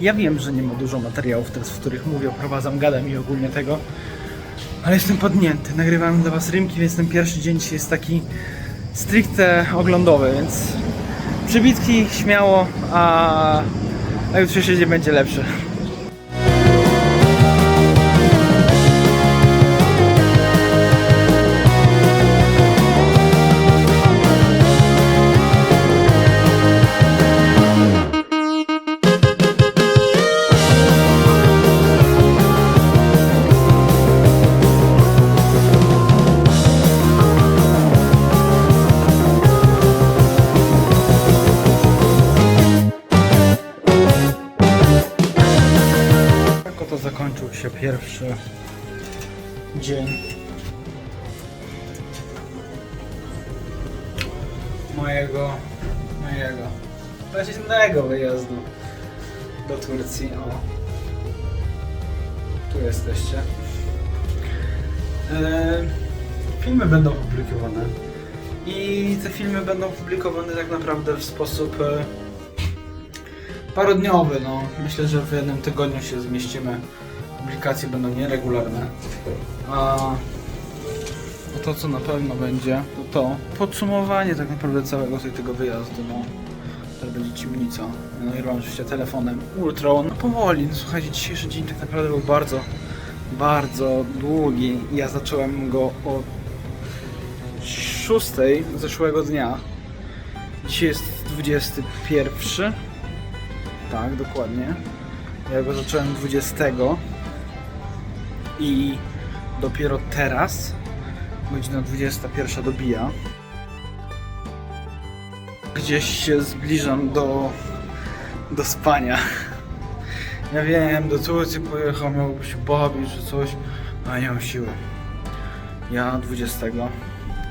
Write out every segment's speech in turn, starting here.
wiem, że nie ma dużo materiałów teraz, w których mówię, oprowadzam, gadam i ogólnie tego. Ale jestem podnięty. Nagrywam dla was rymki, więc ten pierwszy dzień dzisiaj jest taki stricte oglądowy, więc przybitki śmiało, a, a jutrzejszy dzień będzie lepszy. Zakończył się pierwszy dzień mojego, mojego rodzinnego wyjazdu do Turcji. O, tu jesteście. E, filmy będą publikowane i te filmy będą publikowane tak naprawdę w sposób e, parodniowy, no. Myślę, że w jednym tygodniu się zmieścimy. Publikacje będą nieregularne. A to, co na pewno będzie, to to podsumowanie tak naprawdę całego tego wyjazdu, no. To będzie ciemnica. Nagrywam oczywiście telefonem Ultron. No powoli, no słuchajcie, dzisiejszy dzień tak naprawdę był bardzo, bardzo długi. Ja zacząłem go o 6 zeszłego dnia. Dzisiaj jest 21. Tak, dokładnie. Ja go zacząłem 20 i dopiero teraz, godzina 21 dobija, gdzieś się zbliżam do, do spania. Ja wiem, do Turcji pojechał, miałby się bawić czy coś, a nie mam siły. Ja 20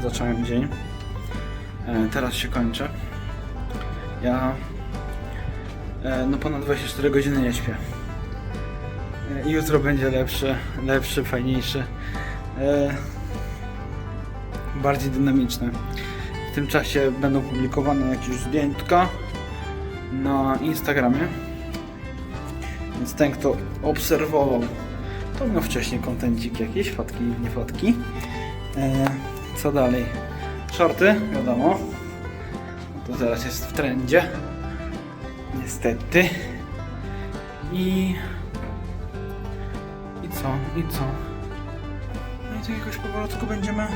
zacząłem dzień. E, Teraz się kończę. Ja E, no ponad 24 godziny nie śpię. E, Jutro będzie lepszy, lepszy, fajniejszy, e, bardziej dynamiczny. W tym czasie będą publikowane jakieś zdjęcia na Instagramie. Więc ten, kto obserwował, to miał wcześniej kontencik jakieś, fotki, nie fotki. E, co dalej? Shorty, wiadomo. To zaraz jest w trendzie. Niestety. I... Co? I co? No i tak jakoś powolutku będziemy...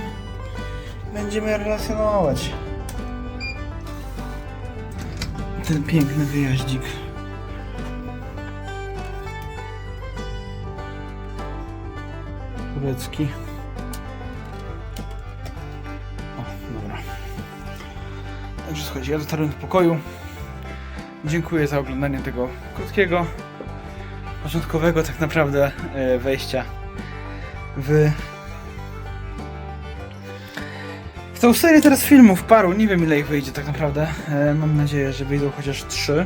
Będziemy relacjonować. Ten piękny wyjaździk. Turecki. O, dobra. Także słuchajcie, ja dotarłem do pokoju. Dziękuję za oglądanie tego krótkiego, początkowego tak naprawdę e, wejścia w, w tą serię teraz filmów, paru, nie wiem ile ich wyjdzie tak naprawdę. E, Mam nadzieję, że wyjdą chociaż trzy.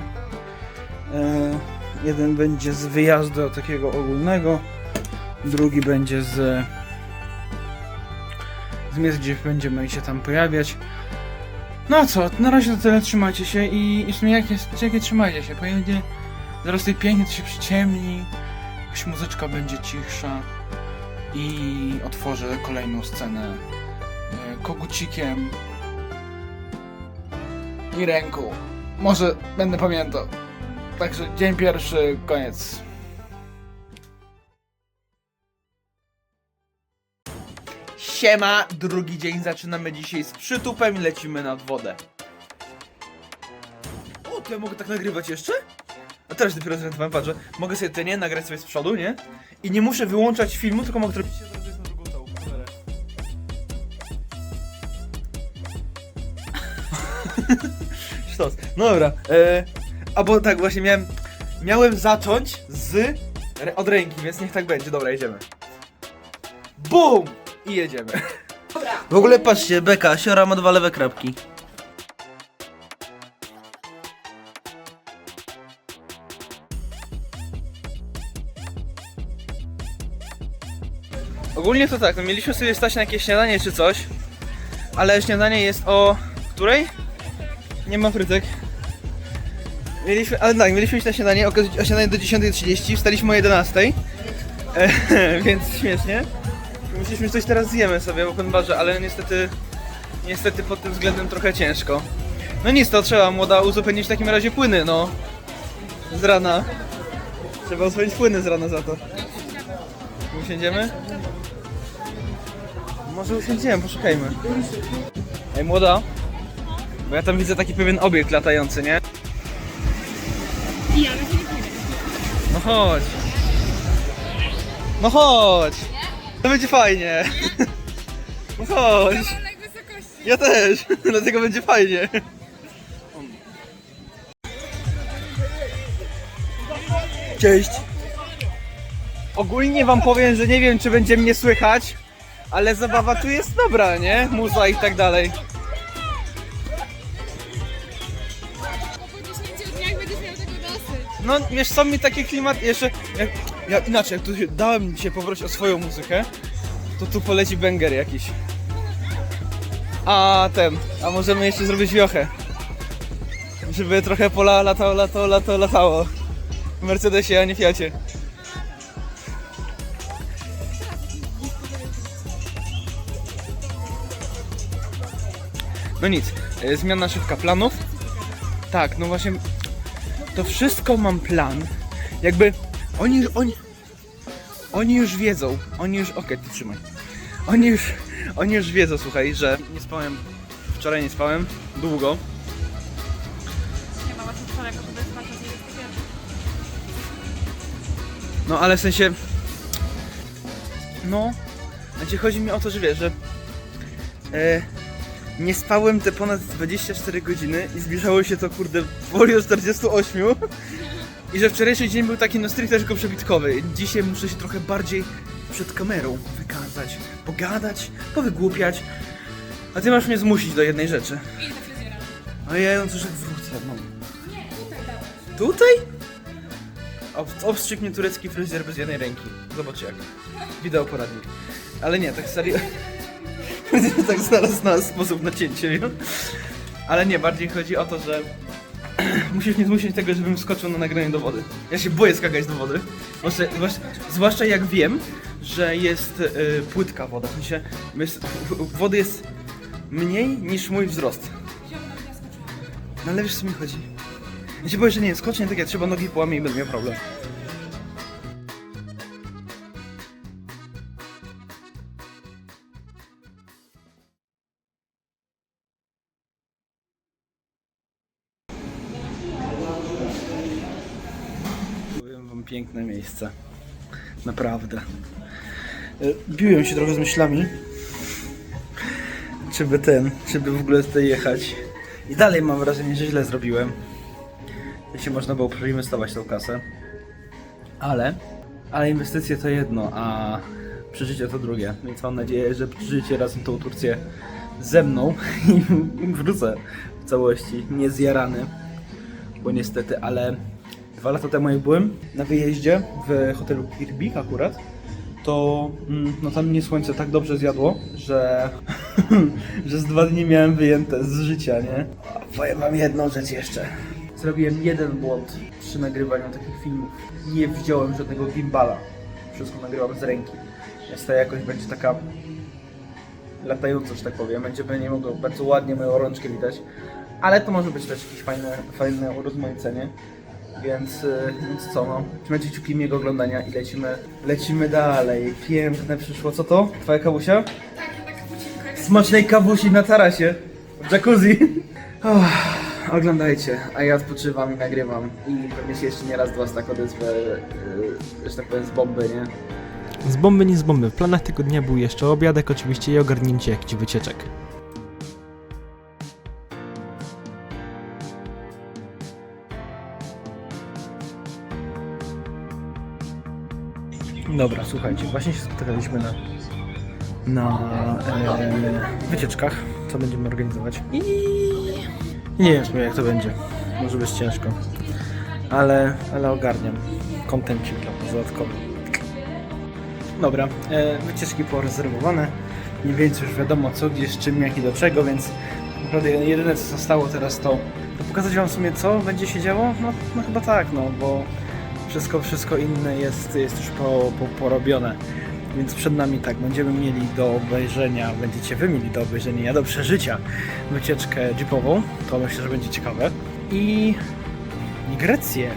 E, Jeden będzie z wyjazdu takiego ogólnego, drugi będzie z z miejsc, gdzie będziemy się tam pojawiać. No co, na razie to tyle, trzymajcie się i, i w sumie jakie, jakie trzymajcie się, pojedzie, zaraz tej pięknie to się przyciemni, jakaś muzyczka będzie cichsza i otworzę kolejną scenę e, kogucikiem i ręką. Może będę pamiętał. Także dzień pierwszy, koniec. Siema, drugi dzień zaczynamy dzisiaj z przytupem i lecimy nad wodę. O, to ja mogę tak nagrywać jeszcze? A teraz dopiero zorientowałem, patrzę. Mogę sobie te nie nagrać sobie z przodu, nie? I nie muszę wyłączać filmu, tylko mogę zrobić się zaraz na drugą tą kamerę. Sztos. No dobra, e, albo tak właśnie miałem, miałem zacząć z, re- od ręki, więc niech tak będzie. Dobra, jedziemy. BUM! I jedziemy. W ogóle patrzcie, beka, siora ma dwa lewe krapki. Ogólnie to tak, no mieliśmy sobie stać na jakieś śniadanie czy coś, ale śniadanie jest o której? Nie ma frytek. Mieliśmy, ale tak, mieliśmy iść na śniadanie, o śniadanie do 10.30, wstaliśmy o 11.00, e, więc śmiesznie. Myśleliśmy, że coś teraz zjemy sobie w open barze, ale niestety, niestety pod tym względem trochę ciężko. No nic, to trzeba młoda uzupełnić w takim razie płyny, no. Z rana. Trzeba uzupełnić płyny z rana za to. Usiądziemy? Może usiądziemy, poszukajmy. Ej, młoda. Bo ja tam widzę taki pewien obiekt latający, nie? No chodź. No chodź. To będzie fajnie. No chodź. Ja też. Dlatego będzie fajnie. Cześć. Ogólnie wam powiem, że nie wiem czy będzie mnie słychać, ale zabawa tu jest dobra, nie? Muza i tak dalej. Po 10 dniach będziesz miał tego dosyć. No wiesz, są mi takie klimaty, jeszcze, jak, ja, inaczej, jak tu się, dałem dzisiaj poprosić o swoją muzykę, to tu poleci banger jakiś. A ten, a możemy jeszcze zrobić wiochę. Żeby trochę pola latało, latało, latało, latało. W Mercedesie, a nie Fiacie. No nic, e, zmiana szybka planów. Tak, no właśnie to wszystko mam plan. Jakby oni już, oni, oni już wiedzą, oni już, okej, ty trzymaj. Oni już, oni już wiedzą, słuchaj, że nie spałem, wczoraj nie spałem, długo. Nie ma właśnie wczoraj, bo to jest bardzo No ale w sensie, no, znaczy chodzi mi o to, że wiesz, że e, nie spałem te ponad 24 godziny i zbliżało się to kurde powoli do 48 i że wczorajszy dzień był taki no stricte tylko przebitkowy. Dzisiaj muszę się trochę bardziej przed kamerą wykazać, pogadać, powygłupiać. A ty masz mnie zmusić do jednej rzeczy. I do fryzjera. Ojej, no cóż jak wrócę, no. Nie, tutaj dałeś. Tutaj? Ob- Obstrzyk mnie turecki fryzjer bez jednej ręki. Zobacz jak. Wideo poradnik. Ale nie, tak serio. tak znalazł na sposób na cięcie? Ale nie, bardziej chodzi o to, że musisz mnie zmusić tego, żebym skoczył na nagranie do wody. Ja się boję skakać do wody. Zwłaszcza, zwłaszcza, jak wiem, że jest y, płytka woda. W sensie jest, wody jest mniej niż mój wzrost. No ale wiesz co mi chodzi? Ja się boję, że nie, skocznie tak jak trzeba nogi połamie i będę miał problem. Piękne miejsce. Naprawdę. E, Biłem się trochę z myślami. Czy by ten, czy by w ogóle tutaj jechać. I dalej mam wrażenie, że źle zrobiłem. Jeśli można było przeinwestować tą kasę. Ale, ale inwestycje to jedno, a przeżycie to drugie. Więc mam nadzieję, że przeżycie razem tą Turcję ze mną i wrócę w całości, niezjarany. Bo niestety, ale dwa lata temu jak byłem na wyjeździe w hotelu Kirbik akurat, to mm, no tam mnie słońce tak dobrze zjadło, że, że z dwa dni miałem wyjęte z życia, nie? A powiem wam jedną rzecz jeszcze. Zrobiłem jeden błąd przy nagrywaniu takich filmów. Nie wziąłem żadnego gimbala. Wszystko nagrywam z ręki. Więc ta jakość będzie taka latająca, że tak powiem. Będzie nie mogło bardzo ładnie moją rączkę widać. Ale to może być też jakieś fajne, fajne urozmaicenie. Więc, y, więc co no, trzymajcie kciuki miłego oglądania i lecimy, lecimy dalej. Piękne przyszło. Co to? Twoja kawusia? Tak, tak jak- Smacznej kawusi na tarasie. W jacuzzi. Uff, oglądajcie, a ja odpoczywam i nagrywam. I pewnie się jeszcze nie raz, dwa tak odezwę, yy, że tak powiem, z bomby, nie? Z bomby nie z bomby. W planach tego dnia był jeszcze obiadek oczywiście i ogarnięcie jakichś wycieczek. Dobra, słuchajcie, właśnie się spotykaliśmy na, na e, wycieczkach, co będziemy organizować. I nie wiem jak to będzie. Może być ciężko. Ale, ale ogarniam. Kontencik dodatkowy. Dobra, e, wycieczki porezerwowane. Mniej więcej już wiadomo co, gdzie, z czym, jak i do czego, więc naprawdę jedyne co zostało teraz to To pokazać wam w sumie co będzie się działo? No, no chyba tak, no bo wszystko, wszystko inne jest, jest już po, po, porobione. Więc przed nami tak, będziemy mieli do obejrzenia, będziecie wy mieli do obejrzenia, do przeżycia wycieczkę jeepową, to myślę, że będzie ciekawe. I, i Grecję.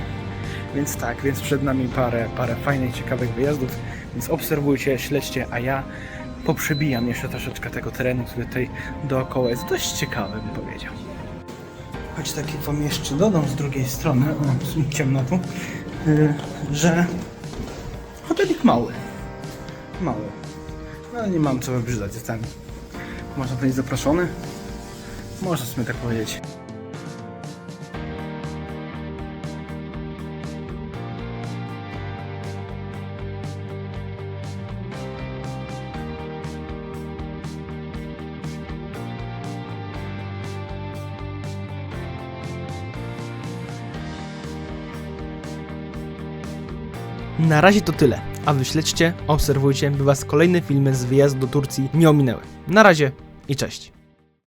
Więc tak, więc przed nami parę, parę fajnych, ciekawych wyjazdów, więc obserwujcie, śledźcie, a ja poprzebijam jeszcze troszeczkę tego terenu, który tutaj dookoła jest dość ciekawy, bym powiedział. Choć taki wam jeszcze dodam z drugiej strony, o, ciemno tu, że hotelik mały. Mały. No, nie mam co wybrzydzać, jestem. Można być zaproszony? Można w sumie tak powiedzieć. Na razie to tyle, a wy śledźcie, obserwujcie, by was kolejne filmy z wyjazdu do Turcji nie ominęły. Na razie i cześć.